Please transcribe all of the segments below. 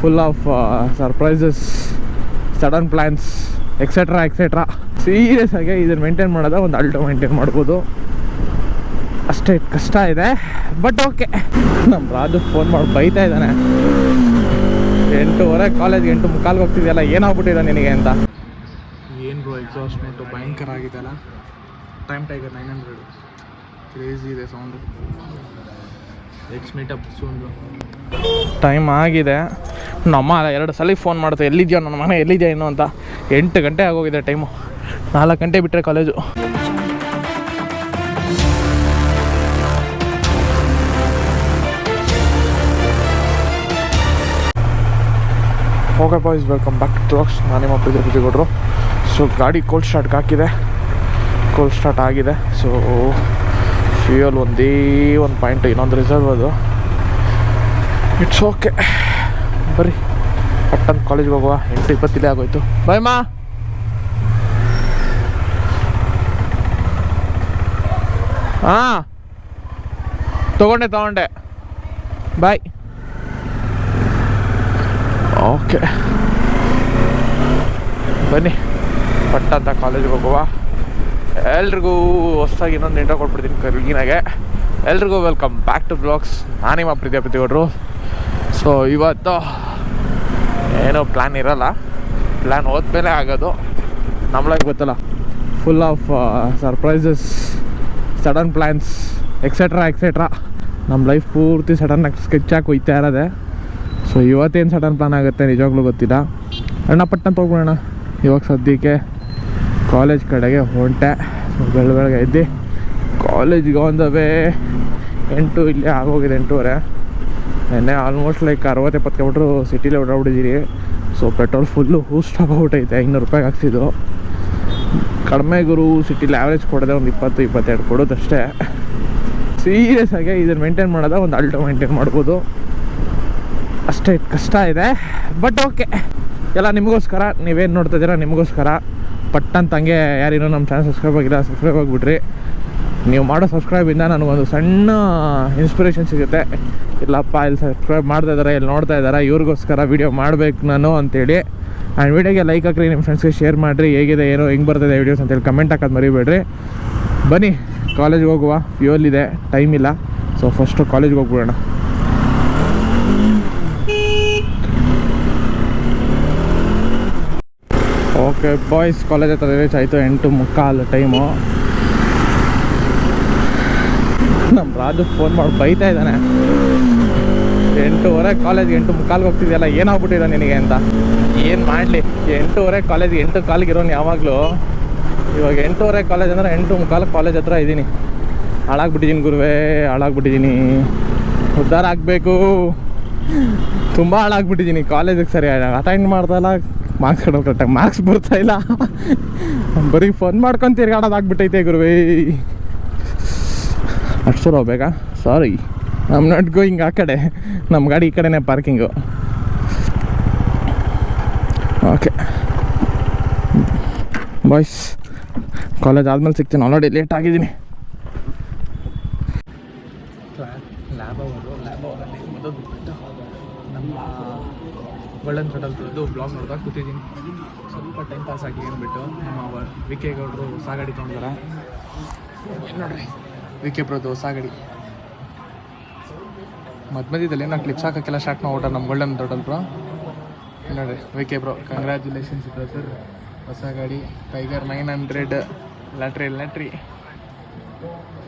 Full of surprises sudden plans etcetera etcetera serious ಆಗಿ ಇದನ್ನು maintain ಮಾಡೋದ ಒಂದು ಅಲ್ಟೋ ಮೇಂಟೈನ್ ಮಾಡ್ಬೋದು. ಅಷ್ಟೇ ಕಷ್ಟ ಇದೆ ಬಟ್ ಓಕೆ ನಮ್ಮ ರಾಜು ಫೋನ್ ಮಾಡಿ ಬೈತಾ ಇದ್ದಾನೆ. ಎಂಟೂವರೆ ಕಾಲೇಜ್ಗೆ ಎಂಟು ಮುಕ್ಕಾಲ್ಗೆ ಹೋಗ್ತಿದೆಯಲ್ಲ, ಏನಾಗ್ಬಿಟ್ಟಿದೆ ನಿನಗೆ ಅಂತ? ಏನು ಬ್ರೋ ಎಕ್ಸಾಸ್ಟ್ಮೆಂಟು ಭಯಂಕರ ಆಗಿದೆಲ್ಲ time Tiger nine hundred crazy ಇದೆ ಸೌಂಡು ಟೈಮ್ ಆಗಿದೆ. ನಮ್ಮ ಎರಡು ಸಲ ಫೋನ್ ಮಾಡ್ತಾ ಎಲ್ಲಿದೆಯೋ ನನ್ನ ಮನೆ, ಎಲ್ಲಿದೆಯಾ ಇನ್ನು ಅಂತ. ಎಂಟು ಗಂಟೆ ಆಗೋಗಿದೆ ಟೈಮು ನಾಲ್ಕು ಗಂಟೆ ಬಿಟ್ಟರೆ college okay boys welcome back to ನಾನೇ ನಾನು ನಿಮ್ಮ ಪ್ರೀತಿಗೌಡರು ಸೊ ಗಾಡಿ ಕೋಲ್ಡ್ ಸ್ಟಾರ್ಟ್ಗೆ ಹಾಕಿದೆ. ಕೋಲ್ಡ್ ಸ್ಟಾರ್ಟ್ ಆಗಿದೆ. ಸೊ ಫ್ಯೂಯಲ್ ಒಂದೇ ಒಂದು ಪಾಯಿಂಟ್ ಇನ್ನೊಂದು ರಿಸರ್ವ್ ಅದು. ಇಟ್ಸ್ ಓಕೆ ಬರ್ರಿ. ಪಟ್ಟಂತ ಕಾಲೇಜ್ಗೆ ಹೋಗುವ. ಎಂಟು ಇಪ್ಪತ್ತಿಲ್ಲೇ ಆಗೋಯ್ತು. ಬಾಯ್ ಮಾ. ಹಾಂ. ತಗೊಂಡೆ ತಗೊಂಡೆ. ಬಾಯ್ ಓಕೆ ಬನ್ನಿ. ಪಟ್ಟಂತ ಕಾಲೇಜ್ಗೆ ಹೋಗುವ. ಎಲ್ರಿಗೂ ಹೊಸ್ದಾಗಿ ಇನ್ನೊಂದು ಇಂಟ್ರೋ ಕೊಟ್ಬಿಡ್ತೀನಿ ಕರ್ಗಿನಾಗೆ. ಎಲ್ರಿಗೂ ವೆಲ್ಕಮ್ ಬ್ಯಾಕ್ ಟು ಬ್ಲಾಗ್ಸ್ ಮಾ ಪ್ರೀತಿಯ ಹೊಡ್ರು ಸೊ ಇವತ್ತು ಏನೋ ಪ್ಲ್ಯಾನ್ ಇರಲ್ಲ. ಪ್ಲ್ಯಾನ್ ಹೋದ್ಮೇಲೆ ಆಗೋದು. ನಮ್ಲಾಗ ಗೊತ್ತಲ್ಲ full of surprises sudden plans etcetera etcetera ನಮ್ಮ ಲೈಫ್ ಪೂರ್ತಿ ಸಡನ್ನಾಗಿ ಸ್ಕೆಚ್ ಹಾಕಿ ಹೋಯ್ತಾ ಇರೋದೆ. ಸೊ ಇವತ್ತೇನು ಸಡನ್ ಪ್ಲ್ಯಾನ್ ಆಗುತ್ತೆ ನಿಜವಾಗ್ಲೂ ಗೊತ್ತಿಲ್ಲ. ಅಣ್ಣ ಪಟ್ಟಣ ತೊಗೊಳ್ಳೋಣ ಇವಾಗ ಸದ್ಯಕ್ಕೆ ಕಾಲೇಜ್ ಕಡೆಗೆ ಹೊಂಟೆ. ಬೆಳ ಬೆಳಗ್ಗೆ ಇದ್ದು ಕಾಲೇಜ್ಗೆ ವೇ ಎಂಟು, ಇಲ್ಲೇ ಆಗೋಗಿದೆ ಎಂಟೂವರೆ. ನೆನ್ನೆ ಆಲ್ಮೋಸ್ಟ್ ಲೈಕ್ ಅರವತ್ತು, ಎಪ್ಪತ್ತು ಕಿಲೋಮೀಟ್ರು ಸಿಟಿಲಿ ಓಡಾಡ್ಬಿಟ್ಟಿದ್ದೀರಿ ಸೊ ಪೆಟ್ರೋಲ್ ಫುಲ್ಲು ಹೂಸ್ಟ್ ಆಗೋಗ್ಬಿಟ್ಟೈತೆ ಐನೂರು ರೂಪಾಯಿಗೆ ಹಾಕ್ಸಿದ್ದು. ಕಡಿಮೆ ಗುರು, ಸಿಟಿಲಿ ಆ್ಯಾವ್ರೇಜ್ ಕೊಡೋದೆ ಒಂದು ಇಪ್ಪತ್ತು, ಇಪ್ಪತ್ತೆರಡು ಕೊಡೋದಷ್ಟೇ ಸೀರಿಯಸ್ ಆಗಿ ಇದನ್ನು ಮೇಂಟೈನ್ ಮಾಡೋದ ಒಂದು ಅಲ್ಟೋ ಮೇಂಟೈನ್ ಮಾಡ್ಬೋದು. ಅಷ್ಟೇ, ಕಷ್ಟ ಇದೆ. ಬಟ್ ಓಕೆ ಎಲ್ಲ ನಿಮಗೋಸ್ಕರ, ನೀವೇನು ನೋಡ್ತಾ ಇದ್ದೀರಾ? ನಿಮಗೋಸ್ಕರ. ಪಟ್ಟಂತ ಹಂಗೆ ಯಾರಿನೂ ನಮ್ಮ ಚಾನಲ್ ಸಬ್ಸ್ಕ್ರೈಬ್ ಆಗಿಲ್ಲ ಸಬ್ಸ್ಕ್ರೈಬ್ ಆಗಿಬಿಡ್ರಿ ನೀವು ಮಾಡೋ ಸಬ್ಸ್ಕ್ರೈಬಿಂದ ನನಗೊಂದು ಸಣ್ಣ ಇನ್ಸ್ಪಿರೇಷನ್ ಸಿಗುತ್ತೆ. ಇಲ್ಲಪ್ಪ, ಇಲ್ಲಿ ಸಬ್ಸ್ಕ್ರೈಬ್ ಮಾಡ್ತಾ ಇದ್ದಾರೆ ಇಲ್ಲಿ ನೋಡ್ತಾ ಇದ್ದಾರೆ ಇವ್ರಿಗೋಸ್ಕರ ವೀಡಿಯೋ ಮಾಡಬೇಕು ನಾನು ಅಂತೇಳಿ. ಆ್ಯಂಡ್ ವೀಡಿಯೋಗೆ ಲೈಕ್ ಹಾಕ್ರಿ, ನಿಮ್ಮ ಫ್ರೆಂಡ್ಸ್ಗೆ ಶೇರ್ ಮಾಡಿರಿ, ಹೇಗಿದೆ, ಏನು, ಹೆಂಗೆ ಬರ್ತಿದೆ ವೀಡಿಯೋಸ್ ಅಂತೇಳಿ ಕಮೆಂಟ್ ಹಾಕೋದು ಮರಿಬೇಡ್ರಿ. ಬನ್ನಿ ಕಾಲೇಜ್ಗೆ ಹೋಗುವ ಫ್ಯೂಲ್ ಇದೆ ಟೈಮ್ ಇಲ್ಲ. ಸೊ ಫಸ್ಟು ಕಾಲೇಜ್ಗೆ ಹೋಗ್ಬಿಡೋಣ. ಓಕೆ ಬಾಯ್ಸ್ ಕಾಲೇಜ್ ಹತ್ರ ರೀಚ್ ಆಯಿತು, ಎಂಟು ಮುಕ್ಕಾಲು ಟೈಮು ನಮ್ಮ ರಾಜು ಫೋನ್ ಮಾಡಿ, ಬೈತಾ ಇದ್ದಾನೆ. ಎಂಟೂವರೆ ಕಾಲೇಜ್ಗೆ ಎಂಟು ಮುಕ್ಕಾಲ್ಗೆ ಹೋಗ್ತಿದ್ಯಲ್ಲ, ಏನಾಗ್ಬಿಟ್ಟಿದೆ ನಿನಗೆ ಅಂತ? ಏನು ಮಾಡಲಿ? ಎಂಟೂವರೆ ಕಾಲೇಜ್ಗೆ ಎಂಟು ಕಾಲಿಗೆ ಇರೋನು ಯಾವಾಗಲೂ? ಇವಾಗ ಎಂಟೂವರೆ ಕಾಲೇಜ್ ಅಂದರೆ ಎಂಟು ಮುಕ್ಕಾಲು ಕಾಲೇಜ್ ಹತ್ರ ಇದ್ದೀನಿ ಹಾಳಾಗ್ಬಿಟ್ಟಿದ್ದೀನಿ ಗುರುವೇ ಹಾಳಾಗ್ಬಿಟ್ಟಿದ್ದೀನಿ ಉದ್ಧಾರ ಆಗಬೇಕು. ತುಂಬ ಹಾಳಾಗ್ಬಿಟ್ಟಿದ್ದೀನಿ ಕಾಲೇಜಿಗೆ ಸರಿ ಅಟೆಂಡ್ ಮಾಡ್ದಲ್ಲ ಮಾರ್ಕ್ಸ್ ಕೊಡೋದು ಕರೆಕ್ಟಾಗಿ ಮಾರ್ಕ್ಸ್ ಬರ್ತಾ ಇಲ್ಲ. ಬರೀ ಫೋನ್ ಮಾಡ್ಕೊಂಡು ತಿರ್ಗಾಡೋದಾಗ್ಬಿಟ್ಟೈತೆ ಗುರುವೇ. ಅಷ್ಟು ಹೋಗ್ಬೇಕಾ ಸಾರಿ ನಮ್ಮ ನಾಟ್ ಗೋಯಿಂಗ್ ಆ ಕಡೆ. ನಮ್ಮ ಗಾಡಿ ಈ ಕಡೆನೇ ಪಾರ್ಕಿಂಗು ಓಕೆ ಬಾಯ್ಸ್ ಕಾಲೇಜ್ ಆದಮೇಲೆ ಸಿಗ್ತೀನಿ. ಆಲ್ರೆಡಿ ಲೇಟ್ ಆಗಿದ್ದೀನಿ. ನಮ್ಮ ಗೋಲ್ಡನ್ ಕಡಲ್ದು ಬ್ಲಾಗ್ ನೋಡ್ತಾ ಕೂತಿದ್ದೀನಿ. ಸ್ವಲ್ಪ ಟೈಮ್ ಪಾಸ್ ಆಗಿ ಅಂದ್ಬಿಟ್ಟು ನಮ್ಮ ವಿ ಕೆ ಗೌಡರು ಹೊಸ ಗಾಡಿ ತೊಗೊಂಡಾರ ನೋಡ್ರಿ? ವಿ ಕೆ ಬ್ರೋದು ಹೊಸ ಗಾಡಿ. ಮಧ್ಯ ಮಧ್ಯದಲ್ಲಿ ಏನೋ ಕ್ಲಿಪ್ಸ್ ಹಾಕೋಕ್ಕೆಲ್ಲ ಸ್ಟಾರ್ಟ್ ಮಾಡ್ಬಿಟ್ಟ ನಮ್ಮ ಗೋಲ್ಡನ್ ದೊಡ್ಡಲ್ ಬ್ರೋ? ನೋಡ್ರಿ? V K bro congratulations sir ಹೊಸ ಗಾಡಿ tiger nine hundred lottery lottery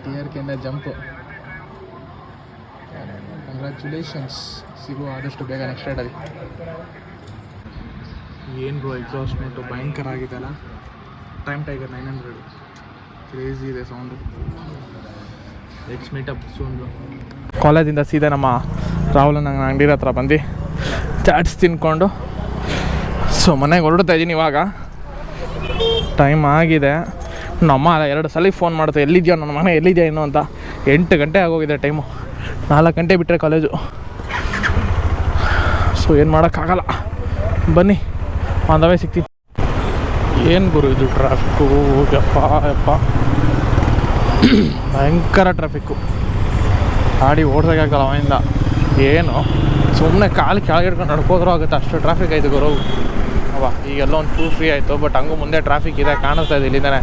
T R ಕೆಯಿಂದ jump congratulations ಸಿಗುವ ಆದಷ್ಟು ಬೇಗ ನೆಕ್ಸ್ಟ್ ರೈಡಲ್ಲಿ ಏನು ಬ್ರೋ ಎಕ್ಸಾಸ್ಟ್ಮೆಂಟು ಭಯಂಕರ ಆಗಿದೆಲ್ಲ time Tiger nine hundred crazy ಇದೆ sound let's meet up soon bro ಕಾಲೇಜಿಂದ ಸೀದಾ ನಮ್ಮ ರಾಹುಲ್ ನನ್ನ ಅಂಗಡಿ ಹತ್ರ ಬಂದು ಚಾಟ್ಸ್ ತಿನ್ಕೊಂಡು ಸೊ ಮನೆಗೆ ಹೊರಡ್ತಾ ಇದ್ದೀನಿ ಇವಾಗ. ಟೈಮ್ ಆಗಿದೆ. ನಮ್ಮ ಎರಡು ಸಲ ಫೋನ್ ಮಾಡ್ತಾ ಎಲ್ಲಿದ್ಯೋ ನನ್ನ ಮನೆ ಎಲ್ಲಿದೆಯಾ ಇನ್ನು ಅಂತ. ಎಂಟು ಗಂಟೆ ಆಗೋಗಿದೆ ಟೈಮು ನಾಲ್ಕು ಗಂಟೆ ಬಿಟ್ಟರೆ ಕಾಲೇಜು ಸೊ ಏನು ಮಾಡೋಕ್ಕಾಗಲ್ಲ. ಬನ್ನಿ. ಆನ್ ಸಿಕ್ತಿ ಏನು ಗುರು ಇದು ಟ್ರಾಫಿಕ್ಕು ಯಪ್ಪ ಯಪ್ಪ. ಭಯಂಕರ ಟ್ರಾಫಿಕ್ಕು ಗಾಡಿ ಓಡ್ಸೋಕ್ಕಾಗಲ್ಲ ಅವಿಂದ ಏನು? ಸುಮ್ಮನೆ ಕಾಲು ಕೆಳಗೆ ಹಿಡ್ಕೊಂಡು ನಡ್ಕೋದ್ರೂ ಆಗುತ್ತೆ. ಅಷ್ಟು ಟ್ರಾಫಿಕ್ ಆಯಿತು ಗುರು. ಅವ ಈಗೆಲ್ಲ ಒಂದು ಟೂ ಫ್ರೀ ಆಯಿತು. ಬಟ್ ಹಂಗೂ ಮುಂದೆ ಟ್ರಾಫಿಕ್ ಇದೆ, ಕಾಣಿಸ್ತಾ ಇದೆ ಇಲ್ಲಿಂದಾನೆ.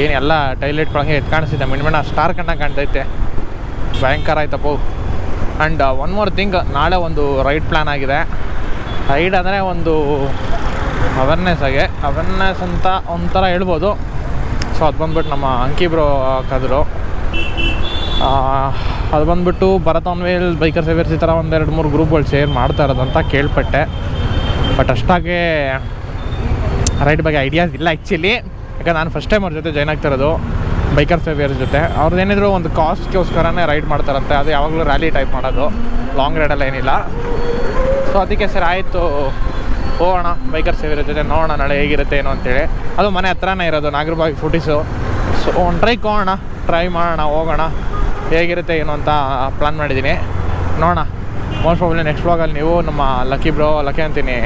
ಏನು, ಎಲ್ಲ ಟೈಲೆಟ್ಗಳಂಗೆ ಎದ್ದು ಕಾಣಿಸ್ತಿದೆ. ಮಿಣ್ಮಣ್ಣ ಸ್ಟಾರ್ ಕಂಡಂಗೆ ಕಾಣ್ತೈತೆ. ಭಯಂಕರ ಆಯ್ತಪ್ಪ. ಆ್ಯಂಡ್ ಒನ್ ಮೋರ್ ಥಿಂಗ್ ನಾಳೆ ಒಂದು ರೈಡ್ ಪ್ಲ್ಯಾನ್ ಆಗಿದೆ. ರೈಡ್ ಅಂದರೆ ಒಂದು ಅವೇರ್ನೆಸ್ ಆಗಿ ಅವೇರ್ನೆಸ್ ಅಂತ ಒಂಥರ ಹೇಳ್ಬೋದು. ಸೊ ಅದು ಬಂದ್ಬಿಟ್ಟು ನಮ್ಮ ಅಂಕಿ ಬ್ರೋ ಕದ್ರು ಅದು ಬಂದ್ಬಿಟ್ಟು Bharat on wheel biker saviours ಈ ಥರ ಒಂದೆರಡು ಮೂರು ಗ್ರೂಪ್ಗಳು ಶೇರ್ ಮಾಡ್ತಾ ಅಂತ ಕೇಳ್ಪಟ್ಟೆ. ಬಟ್ ಅಷ್ಟಾಗೆ ರೈಡ್ ಬಗ್ಗೆ ಐಡಿಯಾಸ್ ಇಲ್ಲ ಆ್ಯಕ್ಚುಲಿ ಯಾಕಂದ್ರೆ ನಾನು ಫಸ್ಟ್ ಟೈಮ್ ಅವ್ರ ಜೊತೆ ಜಾಯ್ನ್ ಆಗ್ತಿರೋದು ಬೈಕರ್ ಫೇವಿಯರ್ ಜೊತೆ. ಅವ್ರದ್ದು ಏನಿದ್ರು ಒಂದು ಕಾಸ್ಟ್ಗೋಸ್ಕರನೇ ರೈಡ್ ಮಾಡ್ತಾರಂತೆ. ಅದು ಯಾವಾಗಲೂ ರ್ಯಾಲಿ ಟೈಪ್ ಮಾಡೋದು. ಲಾಂಗ್ ರೈಡೆಲ್ಲ ಏನಿಲ್ಲ. ಸೊ ಅದಕ್ಕೆ ಸರ್ ಆಯಿತು. ಹೋಗೋಣ ಬೈಕರ್ ಸೇವಿಯರ್ ಜೊತೆ ನೋಡೋಣ ನಾಳೆ ಹೇಗಿರುತ್ತೆ ಏನು ಅಂತೇಳಿ. ಅದು ಮನೆ ಹತ್ರನೇ ಇರೋದು, ನಾಗರಬಾವಿ ಫುಟೀಸು ಸೊ ಒಂದು ಟ್ರೈ ಹೋಗೋಣ ಟ್ರೈ ಮಾಡೋಣ, ಹೋಗೋಣ. ಹೇಗಿರುತ್ತೆ ಏನು ಅಂತ ಪ್ಲ್ಯಾನ್ ಮಾಡಿದ್ದೀನಿ ನೋಡೋಣ. ಮೋಸ್ಟ್ ಪ್ರಾಬ್ಲಿ ನೆಕ್ಸ್ಟ್ ವ್ಲಾಗಲ್ಲಿ ನೀವು ನಮ್ಮ ಲಕ್ಕಿ ಬ್ರೋ ಲಕ್ಕಿ ಅಂತೀನಿ.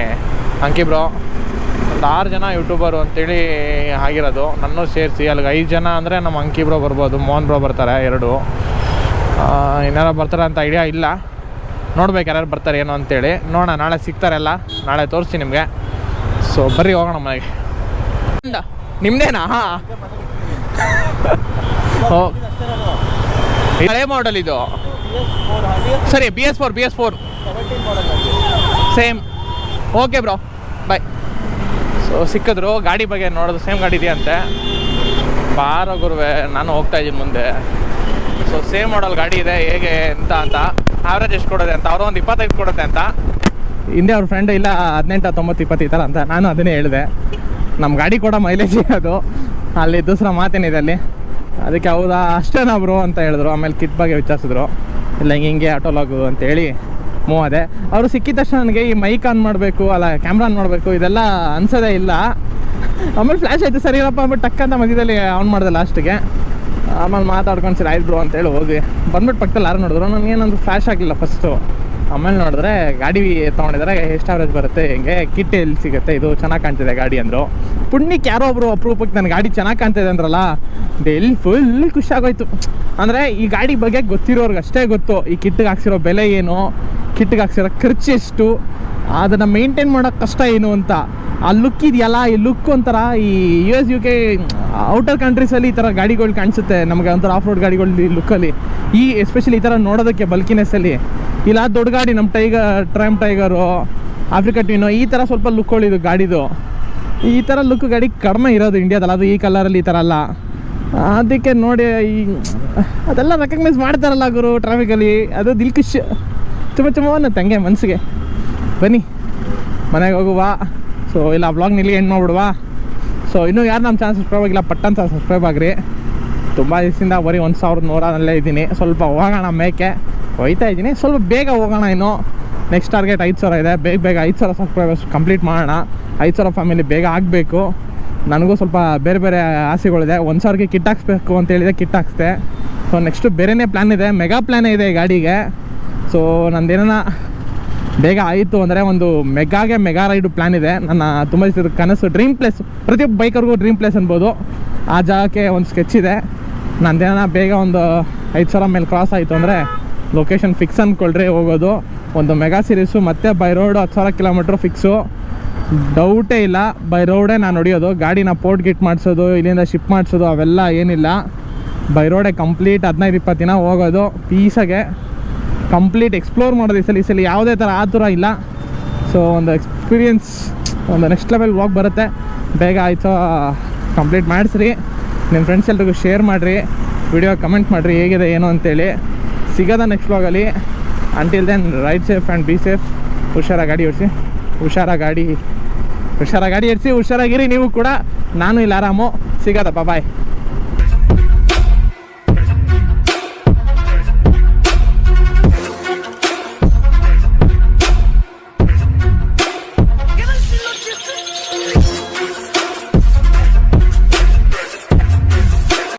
ಅಂಕಿ ಬ್ರೋ ಒಂದು ಆರು ಜನ ಯೂಟ್ಯೂಬರು ಅಂತೇಳಿ ಆಗಿರೋದು. ನನ್ನೂ ಸೇರಿಸಿ, ಅಲ್ಲಿಗೆ ಐದು ಜನ ಅಂದರೆ ನಮ್ಮ ಅಂಕಿ ಬ್ರೋ ಬರ್ಬೋದು, ಮೋಹನ್ ಬ್ರೋ ಬರ್ತಾರೆ ಎರಡು. ಏನಾರ ಬರ್ತಾರೆ ಅಂತ ಐಡಿಯಾ ಇಲ್ಲ. ನೋಡ್ಬೇಕು ಯಾರ್ಯಾರು ಬರ್ತಾರೆ, ಏನು ಅಂತೇಳಿ. ನೋಡೋಣ, ನಾಳೆ ಸಿಗ್ತಾರೆಲ್ಲ ನಾಳೆ ತೋರಿಸ್ತೀನಿ ನಿಮಗೆ. ಸೊ ಬರ್ರಿ, ಹೋಗೋಣ ಮನೆಗೆ. ನಿಮ್ಮದೇನಾ ಓ. ಹಳೆ ಮಾಡಲ್ ಇದು. ಸರಿ B S four B S four same okay bro so, ಸಿಕ್ಕಿದ್ರು, ಗಾಡಿ ಬಗ್ಗೆ ನೋಡೋದು ಸೇಮ್ ಗಾಡಿ ಇದೆಯಂತೆ. ಬಾರೋ ಗುರುವೆ, ನಾನು ಹೋಗ್ತಾ ಇದ್ದೀನಿ ಮುಂದೆ. ಸೊ, ಸೇಮ್ ಮಾಡಲ್ ಗಾಡಿ ಇದೆ, ಹೇಗೆ ಅಂತ ಅಂತ. ಆವ್ರೇಜ್ ಎಷ್ಟು ಕೊಡೋದೆ ಅಂತ, ಅವರು ಒಂದು ಇಪ್ಪತ್ತೈದು ಕೊಡುತ್ತೆ ಅಂತ. ಹಿಂದೆ ಅವ್ರ ಫ್ರೆಂಡ್ ಇಲ್ಲ, ಹದಿನೆಂಟು, ತೊಂಬತ್ತು, ಇಪ್ಪತ್ತು ಈ ಥರ ಅಂತ. ನಾನು ಅದನ್ನೇ ಹೇಳಿದೆ. ನಮ್ಮ ಗಾಡಿ ಕೂಡ ಮೈಲೇಜ್ ಅದು. ಅಲ್ಲಿ ದೂಸರ ಮಾತೇನಿದೆ ಅಲ್ಲಿ. ಅದಕ್ಕೆ ಹೌದಾ, ಅಷ್ಟೇನಾ ಬ್ರೋ ಅಂತ ಹೇಳಿದ್ರು. ಆಮೇಲೆ ಕಿಟ್ ಬಗ್ಗೆ ವಿಚಾರಿಸಿದ್ರು. ಇಲ್ಲ, ಹಿಂಗೆ ಹಿಂಗೆ ಆಟೋ ಲಾಗು ಅಂತೇಳಿ ಮೂವ್ ಅದೇ. ಅವರು ಸಿಕ್ಕಿದ ತಕ್ಷಣ ನನಗೆ ಈ ಮೈಕ್ ಆನ್ ಮಾಡಬೇಕು, ಅಲ್ಲ ಕ್ಯಾಮ್ರಾ ಆನ್ ಮಾಡಬೇಕು, ಇದೆಲ್ಲ ಅನ್ಸೋದೇ ಇಲ್ಲ. ಆಮೇಲೆ ಫ್ಲ್ಯಾಶ್ ಆಯಿತು, ಸರಿ ಅಂದ್ಬಿಟ್ಟು ಟಕ್ ಅಂತ ಮಧ್ಯದಲ್ಲಿ ಆನ್ ಮಾಡಿದೆ ಲಾಸ್ಟಿಗೆ ಆಮೇಲೆ ಮಾತಾಡ್ಕೊಂಡು ಸರಿ, ಆಯ್ತು ಬ್ರೋ ಅಂತೇಳಿ ಹೋಗಿ. ಬಂದ್ಬಿಟ್ಟು ಪಕ್ಕದಲ್ಲಿ ಯಾರು ನೋಡಿದ್ರು ನನಗೇನೊಂದು ಫ್ಲ್ಯಾಶ್ ಆಗಲಿಲ್ಲ ಫಸ್ಟು ಆಮೇಲೆ ನೋಡಿದ್ರೆ ಗಾಡಿ ತೊಗೊಂಡಿದ್ದಾರೆ ಎಷ್ಟು ಅವರೇಜ್ ಬರುತ್ತೆ, ಹಿಂಗೆ ಕಿಟ್ ಎಲ್ಲಿ ಸಿಗುತ್ತೆ, ಇದು ಚೆನ್ನಾಗಿ ಕಾಣ್ತಿದೆ ಗಾಡಿ ಅಂದರು. ಪುಣ್ಯಕ್ಕೆ ಯಾರೋ ಒಬ್ರು ಅಪರೂಪಕ್ಕೆ ನನ್ನ ಗಾಡಿ ಚೆನ್ನಾಗಿ ಕಾಣ್ತಿದೆ ಅಂದ್ರಲ್ಲ ಡೆಲ್ಲಿ ಫುಲ್ ಖುಷಿ ಆಗೋಯ್ತು. ಅಂದರೆ ಈ ಗಾಡಿ ಬಗ್ಗೆ ಗೊತ್ತಿರೋರ್ಗೆ ಅಷ್ಟೇ ಗೊತ್ತು, ಈ ಕಿಟ್ಟಿಗೆ ಹಾಕ್ಸಿರೋ ಬೆಲೆ ಏನು ಕಿಟ್ಟಿಗೆ ಹಾಕ್ಸಿರೋ ಖರ್ಚು ಎಷ್ಟು? ಅದನ್ನು ಮೇಂಟೈನ್ ಮಾಡೋಕ್ಕೆ ಕಷ್ಟ ಏನು ಅಂತ. ಆ ಲುಕ್ ಇದೆಯಲ್ಲ, ಈ ಲುಕ್ ಒಂಥರ ಈ U S U K outer ಕಂಟ್ರೀಸಲ್ಲಿ ಈ ಥರ ಗಾಡಿಗಳು ಕಾಣಿಸುತ್ತೆ. ನಮಗೆ ಒಂಥರ ಆಫ್ ರೋಡ್ ಗಾಡಿಗಳು ಲುಕ್ಕಲ್ಲಿ ಈ ಎಸ್ಪೆಷಲಿ ಈ ಥರ ನೋಡೋದಕ್ಕೆ ಬಲ್ಕಿನೆಸ್ಸಲ್ಲಿ ಇಲ್ಲ, ದೊಡ್ಡ ಗಾಡಿ ನಮ್ಮ ಟೈಗರ್ ಟ್ರಾಮ್ ಟೈಗರು ಆಫ್ರಿಕಾ ಟ್ವೀನು ಈ ಥರ ಸ್ವಲ್ಪ ಲುಕ್ಗಳಿದು ಗಾಡಿದು. ಈ ಥರ ಲುಕ್ ಗಾಡಿ ಕಡಿಮೆ ಇರೋದು ಇಂಡಿಯಾದಲ್ಲಿ ಅದು ಈ ಕಲರಲ್ಲಿ ಈ ಥರ ಅಲ್ಲ. ಅದಕ್ಕೆ ನೋಡಿ, ಈ, ಅದೆಲ್ಲ ರೆಕಗ್ನೈಸ್ ಮಾಡ್ತಾರಲ್ಲ ಗುರು ಟ್ರಾಫಿಕಲ್ಲಿ ಅದು ದಿಲ್ ಖುಷ್. ತುಂಬ ಚುಮವನ್ನ ತಂಗೆ ಮನಸ್ಸಿಗೆ. ಬನ್ನಿ, ಮನೆಗೆ ಹೋಗುವ ಸೊ ಇಲ್ಲ ಬ್ಲಾಗ್ ನಿಲ್ಲಿ ಎಂಡ್ ಮಾಡ್ಬಿಡ್ವಾ ಸೊ ಇನ್ನೂ ಯಾರು ನಮ್ಮ ಚಾನಲ್ ಸಬ್ಸ್ಕ್ರೈಬ್ ಆಗಿಲ್ಲ, ಪಟ್ಟಂತ ಸಬ್ಸ್ಕ್ರೈಬ್ ಆಗ್ರಿ. ತುಂಬ ದಿವಸದಿಂದ ಬರೀ ಒಂದು ಸಾವಿರದ ನೂರನಲ್ಲೇ ಇದ್ದೀನಿ. ಸ್ವಲ್ಪ ಹೋಗೋಣ ಮೇಕೆ. ಹೋಯ್ತಾ ಇದ್ದೀನಿ. ಸ್ವಲ್ಪ ಬೇಗ ಹೋಗೋಣ ಇನ್ನು. ನೆಕ್ಸ್ಟ್ ಟಾರ್ಗೆಟ್ ಐದು ಸಾವಿರ ಇದೆ. ಬೇಗ ಬೇಗ ಐದು ಸಾವಿರ ಸಬ್ಸ್ಕ್ರೈಬರ್ಸ್ ಕಂಪ್ಲೀಟ್ ಮಾಡೋಣ. ಐದು ಸಾವಿರ ಫ್ಯಾಮಿಲಿ ಬೇಗ ಆಗಬೇಕು. ನನಗೂ ಸ್ವಲ್ಪ ಬೇರೆ ಬೇರೆ ಆಸೆಗಳಿದೆ ಒಂದು ಸಾವಿರಕ್ಕೆ ಕಿಟ್ ಹಾಕ್ಸ್ಬೇಕು ಅಂತ ಹೇಳಿದೆ ಕಿಟ್ ಹಾಕ್ಸ್ದೆ. ಸೊ ನೆಕ್ಸ್ಟು ಬೇರೆನೇ ಪ್ಲ್ಯಾನ್ ಇದೆ. ಮೆಗಾ ಪ್ಲ್ಯಾನೇ ಇದೆ ಗಾಡಿಗೆ. ಸೊ ನಂದೇನ ಬೇಗ ಆಯಿತು ಅಂದರೆ ಒಂದು ಮೆಗಾಗೆ ಮೆಗಾ ರೈಡು ಪ್ಲ್ಯಾನ್ ಇದೆ. ನನ್ನ ತುಂಬ ದಿವಸದ ಕನಸು ಡ್ರೀಮ್ ಪ್ಲೇಸ್ ಪ್ರತಿಯೊಬ್ಬ ಬೈಕರ್ಗೂ ಡ್ರೀಮ್ ಪ್ಲೇಸ್ ಅನ್ಬೋದು. ಆ ಜಾಗಕ್ಕೆ ಒಂದು ಸ್ಕೆಚ್ ಇದೆ. ನಂದೇನ ಬೇಗ ಒಂದು ಐದು ಸಾವಿರ ಮೇಲೆ ಕ್ರಾಸ್ ಆಯಿತು ಅಂದರೆ ಲೊಕೇಶನ್ ಫಿಕ್ಸ್ ಅಂದ್ಕೊಳ್ರಿ ಹೋಗೋದು. ಒಂದು ಮೆಗಾ ಸೀರೀಸು ಮತ್ತು ಬೈ ರೋಡ್ ಹತ್ತು ಸಾವಿರ ಕಿಲೋಮೀಟ್ರ್ ಫಿಕ್ಸು ಡೌಟೇ ಇಲ್ಲ. ಬೈ ರೋಡೇ ನಾನು ಹೊಡಿಯೋದು. ಗಾಡಿನ ಪೋರ್ಟ್ ಗಿಟ್ ಮಾಡಿಸೋದು, ಇಲ್ಲಿಂದ ಶಿಪ್ ಮಾಡಿಸೋದು, ಅವೆಲ್ಲ ಏನಿಲ್ಲ. ಬೈ ರೋಡೇ ಕಂಪ್ಲೀಟ್ ಹದಿನೈದು, ಇಪ್ಪತ್ತು ದಿನ ಹೋಗೋದು. ಪೀಸಾಗೆ ಕಂಪ್ಲೀಟ್ ಎಕ್ಸ್ಪ್ಲೋರ್ ಮಾಡೋದು ಈ ಸಲ ಈ ಸಲ ಯಾವುದೇ ಥರ ಆ ಥರ ಇಲ್ಲ. ಸೊ ಒಂದು ಎಕ್ಸ್ಪೀರಿಯನ್ಸ್ ಒಂದು ನೆಕ್ಸ್ಟ್ ಲೆವೆಲ್ ವಾಕ್ ಬರುತ್ತೆ. ಬೇಗ ಆಯಿತು ಕಂಪ್ಲೀಟ್ ಮಾಡಿಸ್ರಿ. ನಿಮ್ಮ ಫ್ರೆಂಡ್ಸ್ ಎಲ್ರಿಗೂ ಶೇರ್ ಮಾಡಿರಿ. ವಿಡಿಯೋ ಕಮೆಂಟ್ ಮಾಡಿರಿ, ಹೇಗಿದೆ, ಏನು ಅಂತೇಳಿ. ಸಿಗೋದ ನೆಕ್ಸ್ಟ್ ವ್ಲಾಗಲ್ಲಿ until then ride safe and be safe ಹುಷಾರಾಗಿ ಗಾಡಿ ಓಡಿಸಿ. ಹುಷಾರಾಗಿ ಗಾಡಿ ಹುಷಾರ ಗಾಡಿ ಇರಿಸಿ ಹುಷಾರಾಗಿರಿ ನೀವು ಕೂಡ. ನಾನು ಇಲ್ಲ ಆರಾಮು ಸಿಗೋದಪ್ಪ ಬಾಯ್